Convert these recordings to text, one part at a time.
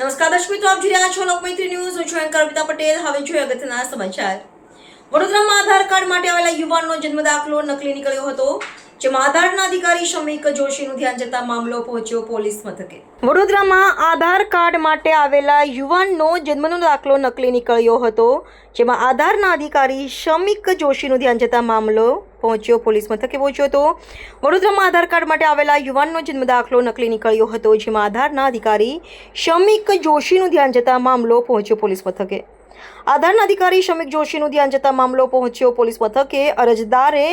નમસ્કાર દર્શક મિત્રો, આપ જોઈ રહ્યા છો લોકમૈત્રી ન્યૂઝ. હું છું એન્કર અમિતા પટેલ. હવે જોઈએ અગત્યના સમાચાર. વડોદરામાં આધાર કાર્ડ માટે આવેલા યુવાનનો જન્મ દાખલો નકલી નીકળ્યો હતો. જેમાં આધારના અધિકારી શમીક જોશીનું ધ્યાન જતા મામલો પહોંચ્યો પોલીસ મથકે. વડોદરામાં આધાર કાર્ડ માટે આવેલા યુવાનનો જન્મનો દાખલો નકલી નીકળ્યો હતો, જેમાં આધારના અધિકારી શમિક જોશીનું ધ્યાન જતા મામલો પહોંચ્યો પોલીસ મથકે પહોંચ્યો હતો. વડોદરામાં આધાર કાર્ડ માટે આવેલા યુવાનનો જન્મ દાખલો નકલી નીકળ્યો હતો, જેમાં આધારના અધિકારી શમિક જોશીનું ધ્યાન જતા મામલો પહોંચ્યો પોલીસ મથકે. આધારના અધિકારી શમિક જોશીનું ધ્યાન જતા મામલો પહોંચ્યો પોલીસ મથકે. અરજદારે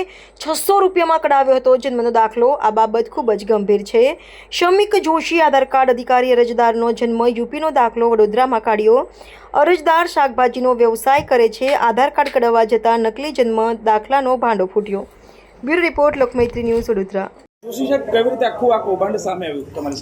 છસો રૂપિયામાં કઢાવ્યો હતો. જન્મનો દાખલો આ બાબત ખૂબ જ ગંભીર છે. શમિક જોશી આધાર કાર્ડ અધિકારી અરજદારનો જન્મ યુપીનો દાખલો વડોદરામાં કાઢ્યો. અરજદાર શાકભાજીનો વ્યવસાય કરે છે. આધાર કાર્ડ કઢાવવા જતાં નકલી જન્મ દાખલાનો ભાંડો ફૂટ્યો. Bureau report Lokmaitri news Vadodara.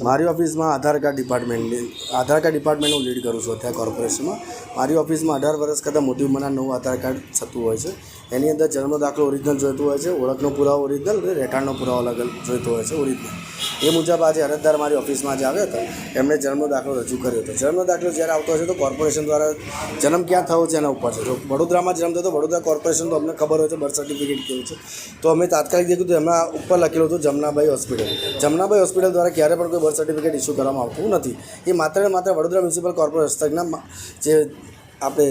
મારી ઓફિસમાં આધાર કાર્ડ ડિપાર્ટમેન્ટની આધાર કાર્ડ ડિપાર્ટમેન્ટ હું લીડ કરું છું અત્યારે કોર્પોરેશનમાં. મારી ઓફિસમાં અઢાર વર્ષ કરતાં મોટી ઉંમરના નવું આધાર કાર્ડ થતું હોય છે. એની અંદર જન્મ દાખલો ઓરિજિનલ જોઈતું હોય છે, ઓળખનો પુરાવો ઓરિજિનલ અને રહેઠાણનો પુરાવો અલગ જોઈતો હોય છે ઓરિજિનલ એ મુજબ આજે અરજદાર મારી ઓફિસમાં આજે આવ્યા હતા. એમણે જન્મ દાખલો રજૂ કર્યો હતો. જન્મ દાખલો જ્યારે આવતો હશે તો કોર્પોરેશન દ્વારા જન્મ ક્યાં થયો છે એના ઉપર છે. જો વડોદરામાં જન્મ થયો તો વડોદરા કોર્પોરેશન તો અમને ખબર હોય છે બર્થ સર્ટિફિકેટ કેવું છે. તો અમે તાત્કાલિક દેખ્યું તો એમના ઉપર લખેલું હતું જમનાબાઈ હોસ્પિટલ. જમનાબાઈ હોસ્પિટલ દ્વારા ક્યારે પણ કોઈ બર્થ સર્ટિફિકેટ ઇસ્યુ કરવામાં આવતું નથી. એ માત્ર ને માત્ર વડોદરા મ્યુનિસિપલ કોર્પોરેશન હસ્તકના જે આપણે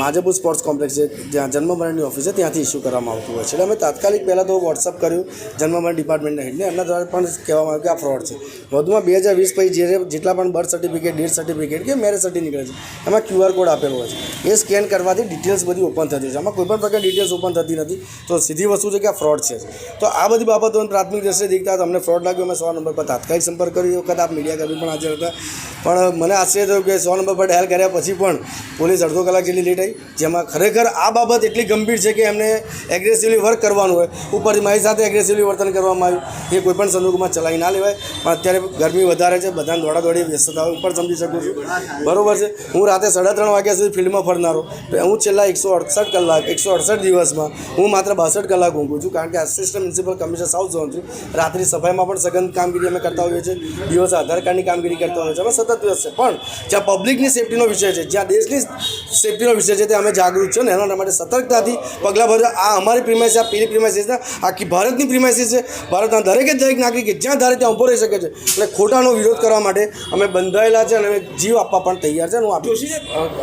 માજપુર સ્પોર્ટ્સ કોમ્પ્લેક્સ છે, જ્યાં જન્મ મરણની ઓફિસ છે, ત્યાંથી ઇસ્યુ કરવામાં આવતું હોય છે. એટલે અમે તાત્કાલિક પહેલાં તો વોટ્સઅપ કર્યું જન્મ મરણ ડિપાર્ટમેન્ટના હેડને એમના દ્વારા પણ કહેવામાં આવ્યું કે આ ફ્રોડ છે. વધુમાં બે હજાર વીસ પછી જે જેટલા પણ બર્થ સર્ટિફિકેટ ડેથ સર્ટિફિકેટ કે મેરેજ સર્ટિફિકેટ નીકળે છે, એમાં ક્યુઆર કોડ આપેલો હોય છે. એ સ્કેન કરવાથી ડિટેલ્સ બધી ઓપન થતી છે. આમાં કોઈ પણ પ્રકારની ડિટેલ્સ ઓપન થતી નથી. તો સીધી વસ્તુ છે કે આ ફ્રોડ છે. તો આ બધી બાબતો પ્રાથમિક દ્રષ્ટિએ દેખતા તમને ફ્રોડ લાગ્યો. અમે સો નંબર પર તાત્કાલિક સંપર્ક કર્યો. એ વખત આપ મીડિયા કર્મી પણ હાજર હતા. પણ મને આશ્ચર્ય થયું કે સો નંબર પર ડાયલ કર્યા પછી પણ પોલીસ અડધો કલાક જેટલી લેટ આવી. જેમાં ખરેખર આ બાબત એટલી ગંભીર છે કે એમને એગ્રેસિવલી વર્ક કરવાનું હોય. ઉપરથી મારી સાથે એગ્રેસિવલી વર્તન કરવામાં આવ્યું. એ કોઈપણ સંજોગોમાં ચલાવી ના લેવાય. પણ અત્યારે ગરમી વધારે છે. બધાને દોડા દોડી વ્યસ્તતા ઉપર સમજી શકું છું. બરોબર છે. હું રાતે સાડા ત્રણ વાગ્યા સુધી ફિલ્ડમાં ફરનારો. તો હું છેલ્લા એકસો અડસઠ કલાક, એકસો અડસઠ દિવસમાં હું માત્ર બાસઠ કલાક ઊંઘું છું કારણ કે assistant municipal commissioner south zone છું. રાત્રિ સફાઈમાં પણ સઘન કામગીરી અમે કરતા હોઈએ છીએ. દિવસે આધાર કાર્ડની કામગીરી કરતા હોઈએ છીએ. અમે સતત દિવસ છે. પણ જ્યાં પબ્લિકની સેફટીનો વિષય છે, જ્યાં દેશની સેફટીનો વિષય છે તે અમે જાગૃત છે ને એના માટે સતર્કતાથી પગલાં ભરવા આ અમારી પ્રિમાઇસ આ પેલી પ્રિમાઇસીસ આખી ભારતની પ્રિમાઇસીસ છે. ભારતના દરેકે દરેક નાગરિકે જ્યાં ધારે ત્યાં ઊભો રહી શકે છે. એટલે ખોટાનો વિરોધ કરવા માટે અમે બંધાયેલા છે અને જીવ આપવા પણ તૈયાર છે હું આપીશ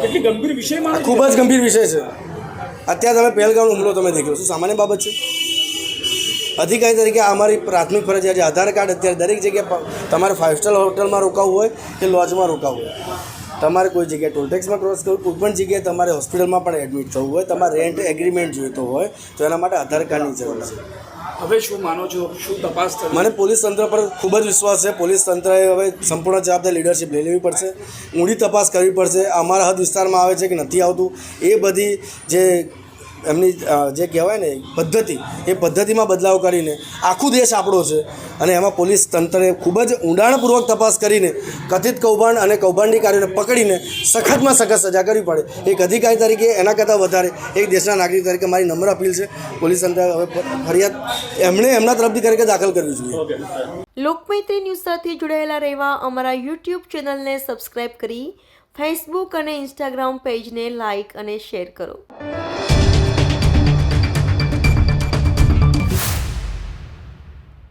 કેટલી ગંભીર વિષય માનો ખૂબ જ ગંભીર વિષય છે. અત્યારે તમે પહેલગામનો હુમલો તમે દેખ્યો શું સામાન્ય બાબત છે. અધિકારી તરીકે અમારી પ્રાથમિક ફરજ છે. આધાર કાર્ડ અત્યારે દરેક જગ્યાએ તમારે ફાઇવ સ્ટાર હોટલમાં રોકાવું હોય કે લોજમાં રોકાવું હોય. તમારે કોઈ જગ્યાએ ટોલટેક્સમાં ક્રોસ કરવું કોઈ પણ જગ્યાએ તમારે હોસ્પિટલમાં પણ એડમિટ થવું હોય તમારે રેન્ટ એગ્રીમેન્ટ જોઈતો હોય તો એના માટે આધાર કાર્ડની જરૂર છે. હવે શું માનો છો? શું તપાસ મને પોલીસ તંત્ર પર ખૂબ જ વિશ્વાસ છે. પોલીસ તંત્રએ હવે સંપૂર્ણ જવાબદારી લીડરશિપ લઈ લેવી પડશે. ઊંડી તપાસ કરવી પડશે. અમારા હદ વિસ્તારમાં આવે છે કે નથી આવતું, એ બધી જે એમની જે કહેવાય ને પદ્ધતિ એ પદ્ધતિમાં બદલાવ કરીને આખું દેશ આપણો છે. અને એમાં પોલીસ તંત્રએ ખૂબ જ ઊંડાણપૂર્વક તપાસ કરીને કથિત કૌભાંડ અને કૌભાંડીકારીઓને પકડીને સખતમાં સખત સજા કરવી પડે. એક અધિકારી તરીકે એના કરતાં વધારે એક દેશના નાગરિક તરીકે મારી નમ્ર અપીલ છે. પોલીસ તંત્ર હવે ફરિયાદ એમણે એમના તરફથી કરીને દાખલ કરવી જોઈએ. લોકમૈત્રી ન્યૂઝ સાથે જોડાયેલા રહેવા અમારા યુટ્યુબ ચેનલને સબસ્ક્રાઇબ કરી ફેસબુક અને ઇન્સ્ટાગ્રામ પેજને લાઇક અને શેર કરો.